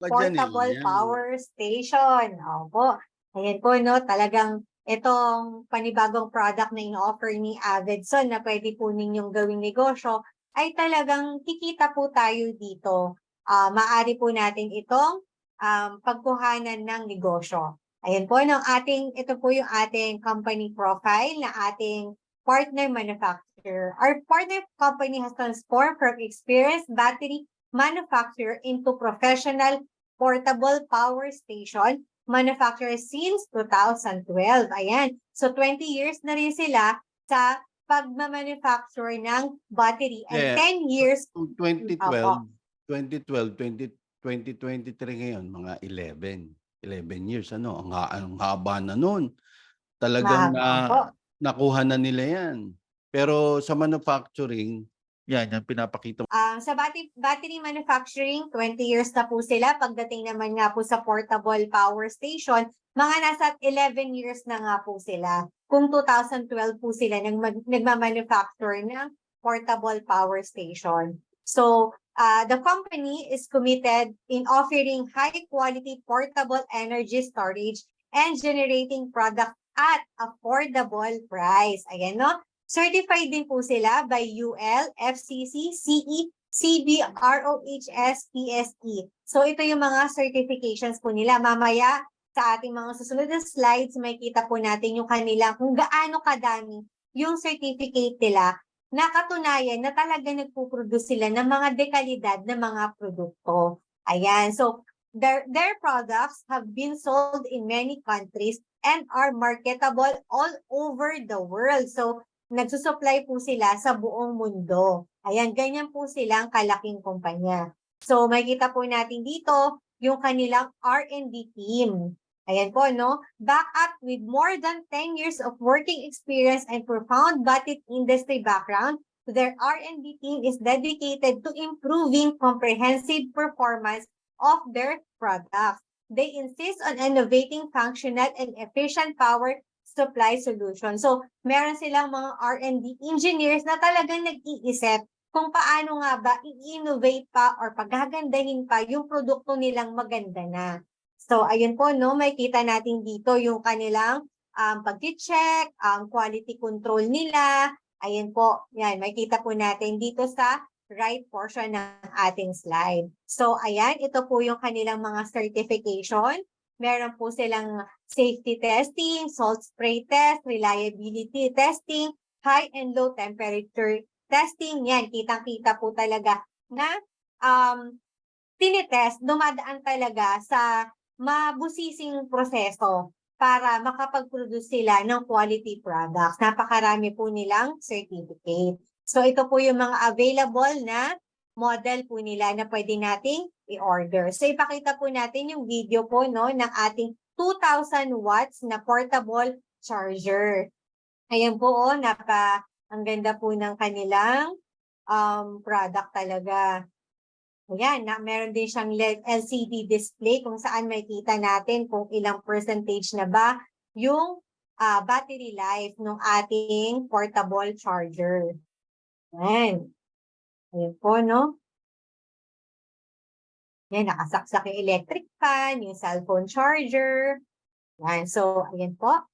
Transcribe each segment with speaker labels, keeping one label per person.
Speaker 1: Portable
Speaker 2: yan.
Speaker 1: power station. Opo. Ayan po, no? Talagang itong panibagong product na in-offer ni Avidson na pwede po ninyong gawing negosyo ay talagang kikita po tayo dito. Ah, maari po natin itong um, pagkuhanan ng negosyo. Ayan po, no? ating, ito po yung ating company profile na ating partner manufacturer. Our partner company has transformed from experienced battery manufacturer into professional portable power station manufacturer since 2012. Ayan. So 20 years na rin sila sa pagmamanufacture ng battery and
Speaker 2: Yeah.
Speaker 1: 10 years
Speaker 2: Kung 2012, 2012, 20, 2023 ngayon, mga 11. 11 years, ano, ang, ang haba na nun. Talagang
Speaker 1: Mahaba po.
Speaker 2: na, nakuha na nila yan. Pero sa manufacturing, yan, yan pinapakita
Speaker 1: Ah, sa battery, battery manufacturing, 20 years na po sila. Pagdating naman nga po sa portable power station, mga nasa 11 years na nga po sila. Kung 2012 po sila nag nagmamanufacture ng portable power station. So, uh, the company is committed in offering high-quality portable energy storage and generating product at affordable price. Ayan, no? Certified din po sila by UL, FCC, CE, CB, ROHS, PSE. So ito yung mga certifications po nila. Mamaya sa ating mga susunod na slides, may kita po natin yung kanila kung gaano kadami yung certificate nila na katunayan na talaga nagpuproduce sila ng mga dekalidad na mga produkto. Ayan. So their, their products have been sold in many countries and are marketable all over the world. So nagsusupply po sila sa buong mundo. Ayan, ganyan po silang kalaking kumpanya. So, makikita po natin dito yung kanilang R&D team. Ayan po, no? Back up with more than 10 years of working experience and profound battery industry background, their R&D team is dedicated to improving comprehensive performance of their products. They insist on innovating functional and efficient power supply solution. So, meron silang mga R&D engineers na talagang nag-iisip kung paano nga ba i-innovate pa or paghagandahin pa yung produkto nilang maganda na. So, ayun po, no, may kita natin dito yung kanilang um, pag-check, ang quality control nila. Ayan po, yan, may kita po natin dito sa right portion ng ating slide. So, ayan, ito po yung kanilang mga certification. Meron po silang safety testing, salt spray test, reliability testing, high and low temperature testing. Yan, kitang-kita po talaga na um, tinitest, dumadaan talaga sa mabusising proseso para makapag-produce sila ng quality products. Napakarami po nilang certificate. So ito po yung mga available na model po nila na pwede nating i-order. So ipakita po natin yung video po no ng ating 2,000 watts na portable charger. Ayan po oh, napa ang ganda po ng kanilang um, product talaga. Ayan, na, meron din siyang LED LCD display kung saan makikita natin kung ilang percentage na ba yung ah, battery life ng ating portable charger. Ayan. Ayan po, no? Yan, nakasaksak yung electric fan, yung cellphone charger. Yan, so, ayan po.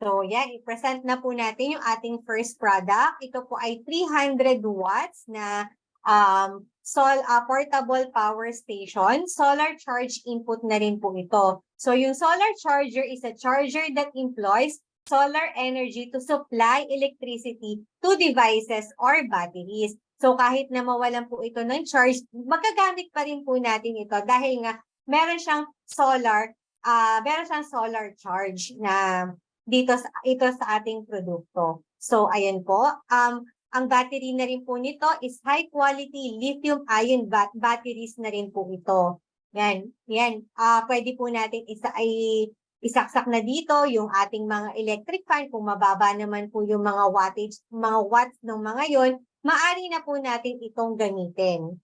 Speaker 1: So, yan, i-present na po natin yung ating first product. Ito po ay 300 watts na um, sol, ah, portable power station. Solar charge input na rin po ito. So, yung solar charger is a charger that employs solar energy to supply electricity to devices or batteries. So kahit na mawalan po ito ng charge, magagamit pa rin po natin ito dahil nga meron siyang solar, ah meron siyang solar charge na dito sa ito sa ating produkto. So ayan po, um ang battery na rin po nito is high quality lithium ion bat batteries na rin po ito. Yan, yan. Ah pwede po natin isa ay isaksak na dito yung ating mga electric fan kung mababa naman po yung mga wattage, mga watts ng mga yon, maari na po natin itong gamitin.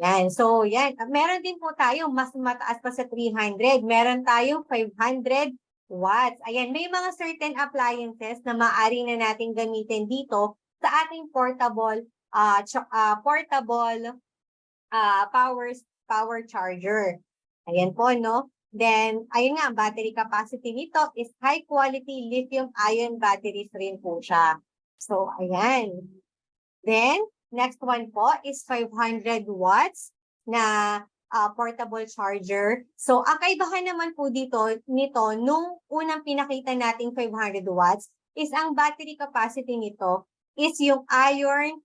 Speaker 1: Yan. So, yan. Meron din po tayo mas mataas pa sa 300. Meron tayong 500 watts. Ayan, may mga certain appliances na maaari na natin gamitin dito sa ating portable uh, portable uh, power power charger. Ayan po, no? Then, ayun nga, battery capacity nito is high quality lithium ion batteries rin po siya. So, ayan. Then, next one po is 500 watts na ah, portable charger. So, ang kaibahan naman po dito, nito, nung unang pinakita nating 500 watts, is ang battery capacity nito is yung iron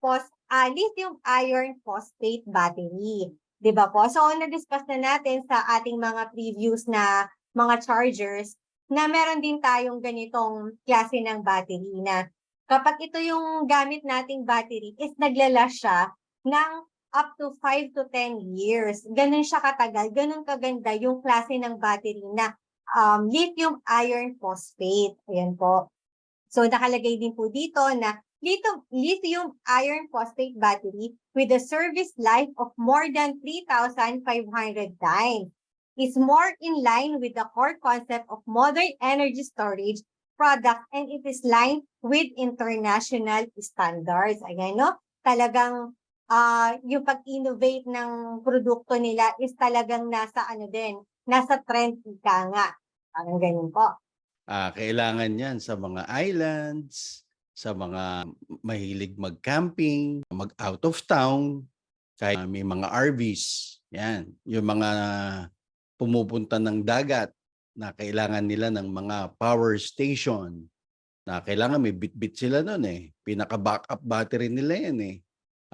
Speaker 1: phos ah, lithium iron phosphate battery. 'Di ba po? So, na-discuss na natin sa ating mga previews na mga chargers na meron din tayong ganitong klase ng battery na kapag ito yung gamit nating battery is naglalas siya ng up to 5 to 10 years. Ganun siya katagal, ganun kaganda yung klase ng battery na um, lithium iron phosphate. Ayan po. So nakalagay din po dito na lithium, lithium iron phosphate battery with a service life of more than 3,500 times is more in line with the core concept of modern energy storage product and it is lined with international standards. Ayan, no? Talagang ah yung pag-innovate ng produkto nila is talagang nasa ano din, nasa trend ika nga. Parang ganun po.
Speaker 2: Ah, kailangan 'yan sa mga islands, sa mga mahilig mag-camping, mag out of town, kaya may mga RVs, 'yan. Yung mga pumupunta ng dagat na kailangan nila ng mga power station na kailangan may bitbit sila noon eh. Pinaka-backup battery nila 'yan eh.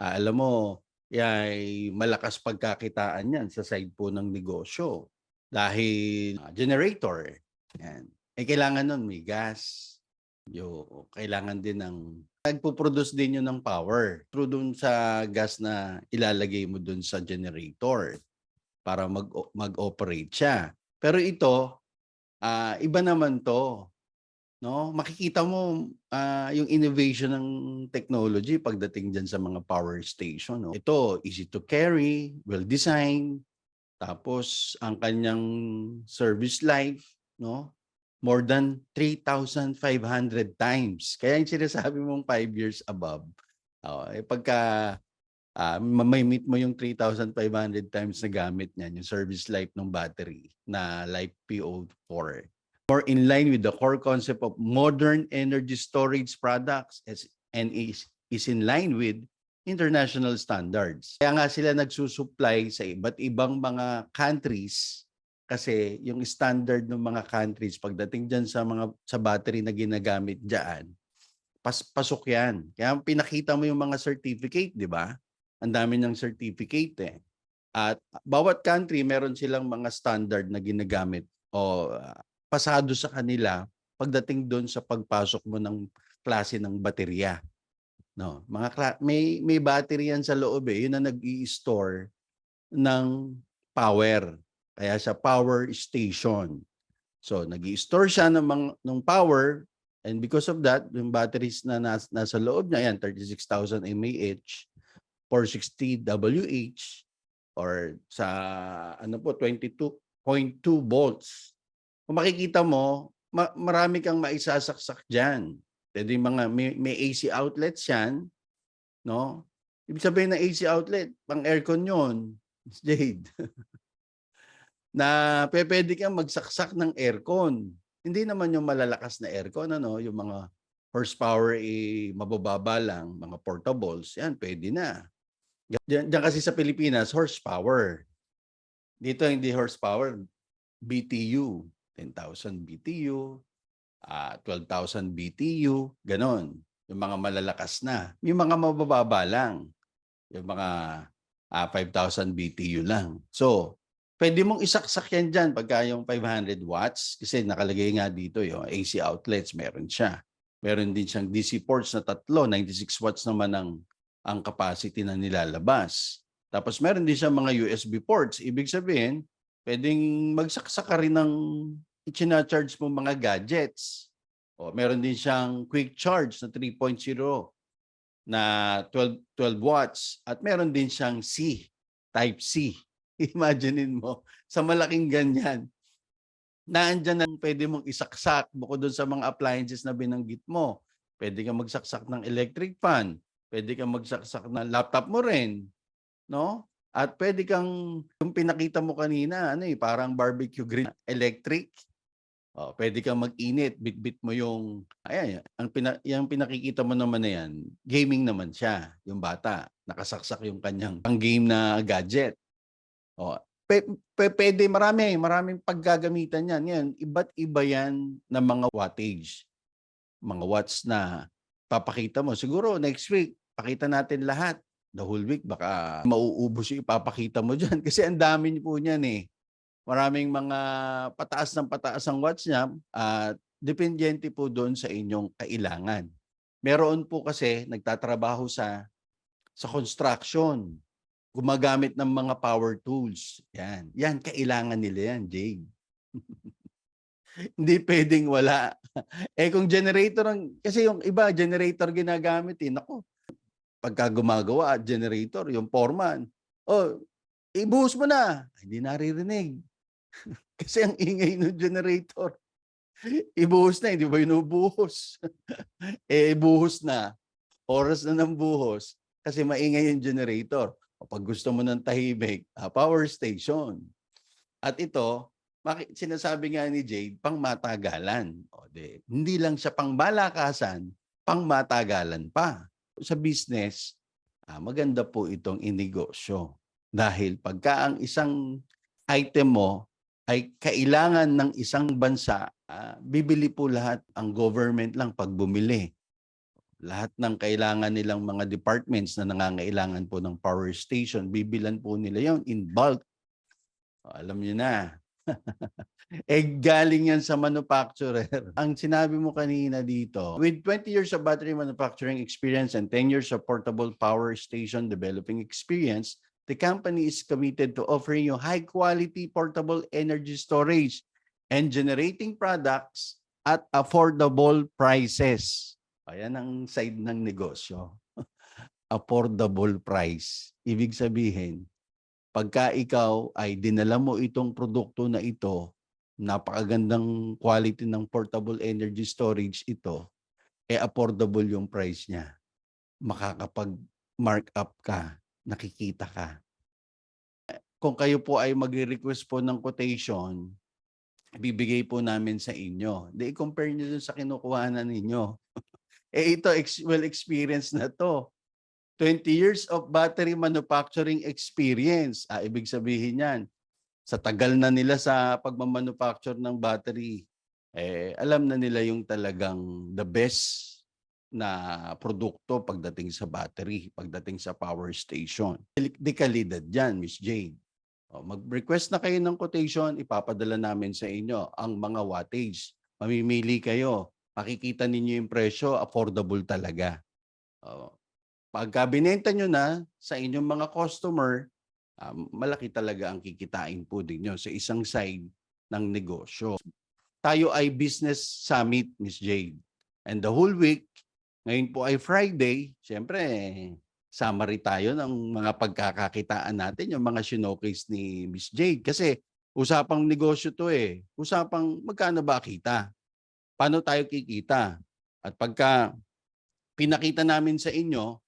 Speaker 2: Ah, alam mo, ay malakas pagkakitaan 'yan sa side po ng negosyo dahil ah, generator. 'Yan. Eh kailangan nun may gas. Yo, kailangan din ng nagpo-produce din yun ng power through dun sa gas na ilalagay mo dun sa generator para mag mag-operate siya. Pero ito, ah, iba naman to. No? Makikita mo ah, yung innovation ng technology pagdating diyan sa mga power station. No? Ito, easy to carry, well designed, tapos ang kanyang service life, no? more than 3,500 times. Kaya yung sinasabi mong 5 years above, oh, eh pagka ah, ma- may meet mo yung 3,500 times na gamit niyan, yung service life ng battery na like PO4. More in line with the core concept of modern energy storage products as, and is, is in line with international standards. Kaya nga sila nagsusupply sa iba't ibang mga countries kasi yung standard ng mga countries pagdating diyan sa mga sa battery na ginagamit diyan pas pasok yan. Kaya pinakita mo yung mga certificate, di ba? Ang dami ng certificate eh. At bawat country meron silang mga standard na ginagamit o ah, pasado sa kanila pagdating doon sa pagpasok mo ng klase ng baterya. No, mga may may battery yan sa loob eh. Yun ang nag-i-store ng power. Kaya sa power station. So, nag store siya ng, mga, ng power and because of that, yung batteries na nas, nasa loob niya, yan, 36,000 mAh, 460 WH, or sa ano po 22.2 volts. Kung makikita mo, ma- marami kang maisasaksak diyan. Pwede mga may, may AC outlets 'yan, no? Ibig sabihin ng AC outlet, pang aircon 'yon. Jade. na pwede kang magsaksak ng aircon. Hindi naman yung malalakas na aircon, ano, yung mga horsepower eh, mabababa lang, mga portables, yan, pwede na. Diyan, diyan kasi sa Pilipinas, horsepower. Dito hindi horsepower, BTU. 10,000 BTU, ah 12,000 BTU, ganon. Yung mga malalakas na. Yung mga mabababa lang. Yung mga ah, 5,000 BTU lang. So, pwede mong isaksak yan dyan pagka yung 500 watts kasi nakalagay nga dito yung AC outlets, meron siya. Meron din siyang DC ports na tatlo, 96 watts naman ang ang capacity na nilalabas. Tapos meron din siyang mga USB ports. Ibig sabihin, pwedeng magsaksak ka rin ng ichina-charge mo mga gadgets. O, meron din siyang quick charge na 3.0 na 12, 12 watts. At meron din siyang C, type C. Imaginein mo, sa malaking ganyan, naandyan na pwede mong isaksak bukod doon sa mga appliances na binanggit mo. Pwede kang magsaksak ng electric fan. Pwede kang magsaksak ng laptop mo rin. No? At pwede kang, yung pinakita mo kanina, ano eh, parang barbecue grill, electric. Oh, pwede kang mag-init, bit-bit mo yung, ayan, ang pina, yung pinakikita mo naman na yan, gaming naman siya, yung bata. Nakasaksak yung kanyang pang-game na gadget. Oh, pe, pe, pwede, marami, maraming paggagamitan yan. Yan, iba't iba yan na mga wattage. Mga watts na papakita mo. Siguro next week, pakita natin lahat. The whole week, baka mauubos yung ipapakita mo dyan. Kasi ang dami po niyan eh. Maraming mga pataas ng pataas ang watts niya at dependente po doon sa inyong kailangan. Meron po kasi nagtatrabaho sa sa construction, gumagamit ng mga power tools. Yan. Yan, kailangan nila yan, Jade. Hindi pwedeng wala. eh kung generator ang, kasi yung iba, generator ginagamit eh. Naku, pagka gumagawa at generator, yung foreman, oh, ibuhos mo na. Hindi naririnig. kasi ang ingay ng generator. Ibuhos na, hindi ba inubuhos? eh, buhos na. Oras na ng buhos kasi maingay yung generator. O pag gusto mo ng tahimik, ah, power station. At ito, sinasabi nga ni Jade, pang matagalan. O di, hindi lang siya pang balakasan, pang matagalan pa. Sa business, ah, maganda po itong inegosyo. Dahil pagka ang isang item mo ay kailangan ng isang bansa, ah, bibili po lahat ang government lang pag bumili lahat ng kailangan nilang mga departments na nangangailangan po ng power station, bibilan po nila yon in bulk. Alam niyo na. eh galing yan sa manufacturer. Ang sinabi mo kanina dito, with 20 years of battery manufacturing experience and 10 years of portable power station developing experience, the company is committed to offering you high quality portable energy storage and generating products at affordable prices. Ayan ang side ng negosyo. Affordable price. Ibig sabihin, pagka ikaw ay dinala mo itong produkto na ito, napakagandang quality ng portable energy storage ito, eh affordable yung price niya. Makakapag-mark up ka, nakikita ka. Kung kayo po ay magre-request po ng quotation, bibigay po namin sa inyo. Di compare niyo dun sa kinukuhanan ninyo. eh ito, ex- well experience na to. 20 years of battery manufacturing experience. Ah, ibig sabihin yan, sa tagal na nila sa pagmamanufacture ng battery, eh, alam na nila yung talagang the best na produkto pagdating sa battery, pagdating sa power station. Di kalidad dyan, Miss Jade. O, mag-request na kayo ng quotation, ipapadala namin sa inyo ang mga wattage. Mamimili kayo, makikita ninyo yung presyo, affordable talaga. Pagka binenta nyo na sa inyong mga customer, ah, malaki talaga ang kikitain po ninyo sa isang side ng negosyo. Tayo ay business summit, Miss Jade. And the whole week, ngayon po ay Friday, siyempre, summary tayo ng mga pagkakakitaan natin, yung mga showcase ni Miss Jade. Kasi usapang negosyo to eh. Usapang magkano ba kita? Paano tayo kikita? At pagka pinakita namin sa inyo,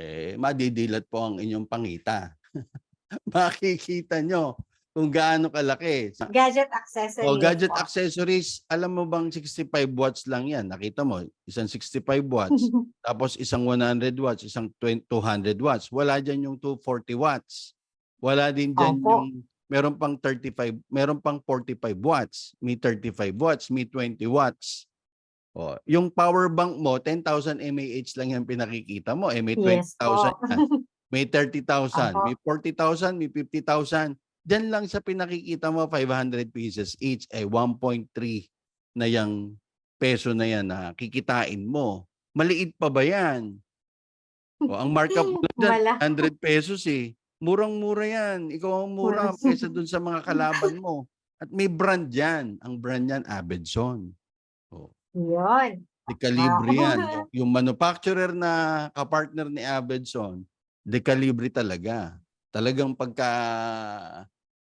Speaker 2: eh, madidilat po ang inyong pangita. Makikita nyo kung gaano kalaki.
Speaker 1: Gadget accessories.
Speaker 2: O gadget
Speaker 1: po.
Speaker 2: accessories, alam mo bang 65 watts lang yan? Nakita mo, isang 65 watts, tapos isang 100 watts, isang 20 200 watts. Wala dyan yung 240 watts. Wala din dyan
Speaker 1: Opo.
Speaker 2: yung, meron pang 35, meron pang 45 watts, may 35 watts, may 20 watts. O, yung power bank mo, 10,000 mAh lang yan pinakikita mo. Eh, may 20,000
Speaker 1: Yes.
Speaker 2: May 30,000,
Speaker 1: Opo.
Speaker 2: may 40,000, may 50,000. Diyan lang sa pinakikita mo 500 pieces each ay 1.3 na yung peso na yan na kikitain mo. Maliit pa ba yan? O, ang markup mo lang dyan,
Speaker 1: Wala.
Speaker 2: 100 pesos eh. Murang-mura yan. Ikaw ang Mura. kaysa dun sa mga kalaban mo. At may brand yan. Ang brand yan, Abedson.
Speaker 1: Yun.
Speaker 2: De Calibre
Speaker 1: Wow.
Speaker 2: yan. Yung manufacturer na kapartner ni Abedson, de Calibre talaga. Talagang pagka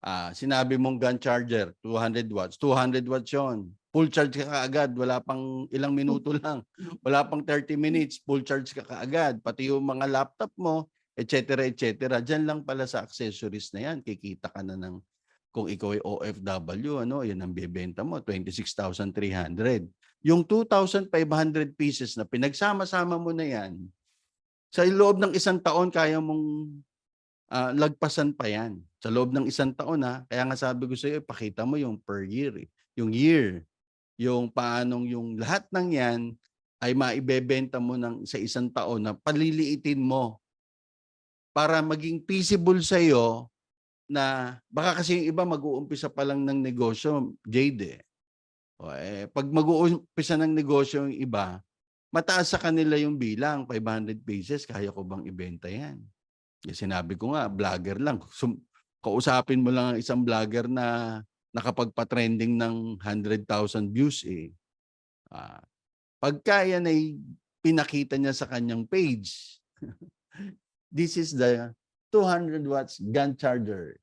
Speaker 2: ah, sinabi mong gun charger, 200 watts, 200 watts yun. Full charge ka kaagad, wala pang ilang minuto lang. Wala pang 30 minutes, full charge ka kaagad. Pati yung mga laptop mo, et cetera, et cetera. Diyan lang pala sa accessories na yan, kikita ka na ng kung ikaw ay OFW, ano, yan ang bebenta mo, 26,300. Yung 2,500 pieces na pinagsama-sama mo na yan, sa loob ng isang taon, kaya mong ah, lagpasan pa yan. Sa loob ng isang taon, ha? Kaya nga sabi ko sa iyo, pakita mo yung per year. eh. Yung year. Yung paanong yung lahat ng yan ay maibebenta mo ng, sa isang taon na paliliitin mo para maging feasible sa iyo na baka kasi yung iba mag-uumpisa pa lang ng negosyo, Jade. eh. O, eh, pag mag-uumpisa ng negosyo yung iba, mataas sa kanila yung bilang, 500 pesos, kaya ko bang ibenta yan? Eh, sinabi ko nga, vlogger lang. Sum- kausapin mo lang ang isang vlogger na nakapagpa-trending ng 100,000 views eh. Ah, pagka yan pinakita niya sa kanyang page, this is the 200 watts gun charger.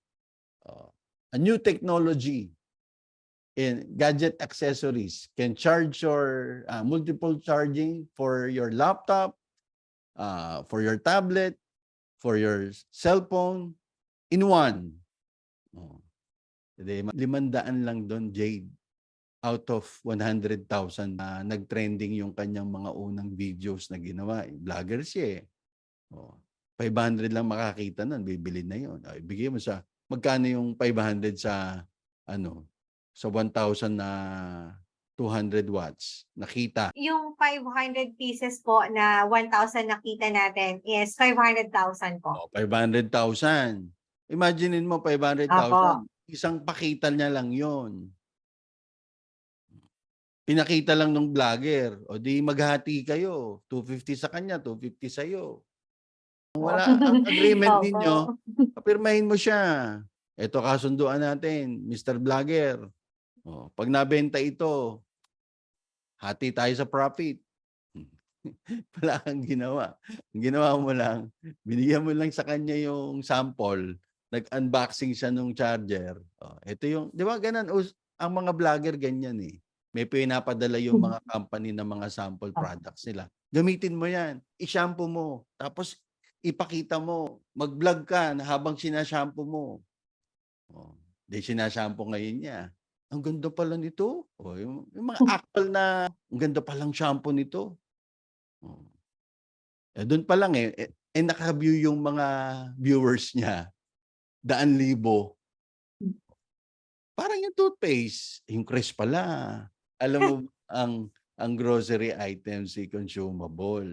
Speaker 2: Uh, a new technology in gadget accessories can charge your uh, multiple charging for your laptop, uh, for your tablet, for your cell phone in one. Oh. Limandaan lang doon, Jade. Out of 100,000 na nag-trending yung kanyang mga unang videos na ginawa. Vlogger siya eh. Oh. 500 lang makakita nun, bibili na yun. Ay, bigay mo sa, magkano yung 500 sa, ano, sa 1,000 na 200 watts. Nakita.
Speaker 1: Yung 500 pieces po na 1,000 nakita natin is 500,000 po.
Speaker 2: Oh, 500,000. Imaginein mo 500,000.
Speaker 1: Apo.
Speaker 2: Isang pakita niya lang yon. Pinakita lang ng vlogger. O di maghati kayo. 250 sa kanya, 250 sa iyo. Wala ang agreement ninyo, papirmahin mo siya. Ito kasunduan natin, Mr. Vlogger. O, pag nabenta ito, hati tayo sa profit. Wala kang ginawa. Ang ginawa mo lang, binigyan mo lang sa kanya yung sample, nag-unboxing siya nung charger. Oh, ito yung, di ba ganun, ang mga vlogger ganyan eh. May pinapadala yung mga company ng mga sample products nila. Gamitin mo yan. I-shampoo mo. Tapos ipakita mo. Mag-vlog ka na habang sinashampoo mo. Oh, di sinashampoo ngayon niya. Ang ganda pala nito. Oh, yung, yung mga actual na, ang ganda palang shampoo nito. Oh. Eh, doon pa lang eh, eh, eh naka-view yung mga viewers niya. Daan libo. Parang yung toothpaste, yung Crest pala. Alam mo, ang ang grocery items ay consumable.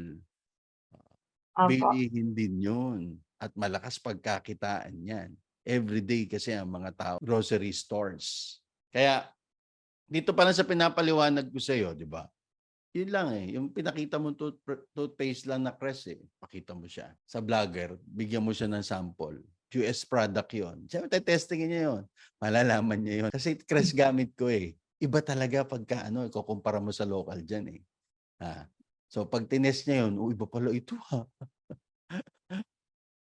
Speaker 1: Opo.
Speaker 2: Bilihin din yun. At malakas pagkakitaan yan. Everyday kasi ang mga tao, grocery stores. Kaya, dito pa lang sa pinapaliwanag ko sa iyo, di ba? Yun lang eh. Yung pinakita mo tooth, toothpaste lang na Crest eh. Pakita mo siya. Sa vlogger, bigyan mo siya ng sample. US product yon. Siyempre, testingin niya yon. Malalaman niya yon. Kasi Crest gamit ko eh. Iba talaga pagka ano, ikukumpara mo sa local dyan eh. Ha? So pag tinest niya yun, oh, iba pala ito ha.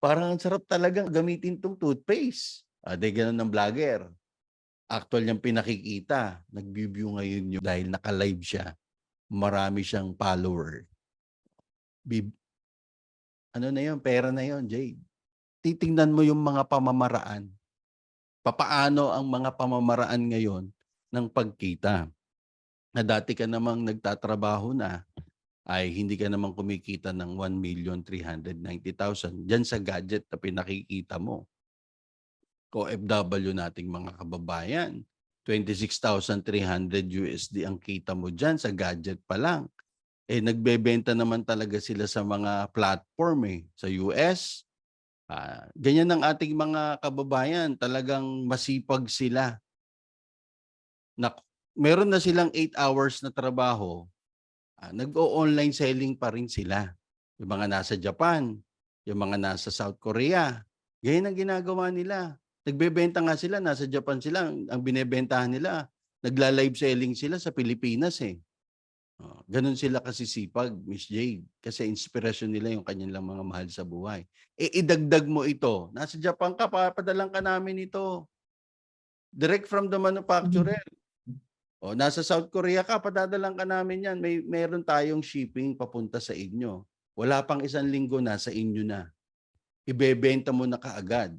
Speaker 2: Parang ang sarap talagang gamitin tong toothpaste. Ah, di ganun ng vlogger. Actual niyang pinakikita. Nag-view ngayon yun dahil naka-live siya. Marami siyang follower. Bib ano na yun? Pera na yun, Jade. Titingnan mo yung mga pamamaraan. Papaano ang mga pamamaraan ngayon ng pagkita. Na dati ka namang nagtatrabaho na ay hindi ka naman kumikita ng 1,390,000 dyan sa gadget na pinakikita mo. OFW nating mga kababayan, 26,300 USD ang kita mo dyan sa gadget pa lang. Eh nagbebenta naman talaga sila sa mga platform eh, sa US. Ah, ganyan ang ating mga kababayan, talagang masipag sila. Na, meron na silang 8 hours na trabaho, ah, nag-o-online selling pa rin sila. Yung mga nasa Japan, yung mga nasa South Korea. Ganyan ang ginagawa nila. Nagbebenta nga sila, nasa Japan sila, ang binebentahan nila, nagla-live selling sila sa Pilipinas eh. Oh, ganun sila kasi sipag, Miss Jade. Kasi inspirasyon nila yung kanyang lang mga mahal sa buhay. E idagdag mo ito. Nasa Japan ka, papadalang ka namin ito. Direct from the manufacturer. O, nasa South Korea ka, padadalang ka namin yan. May meron tayong shipping papunta sa inyo. Wala pang isang linggo na sa inyo na. ibebenta mo na kaagad.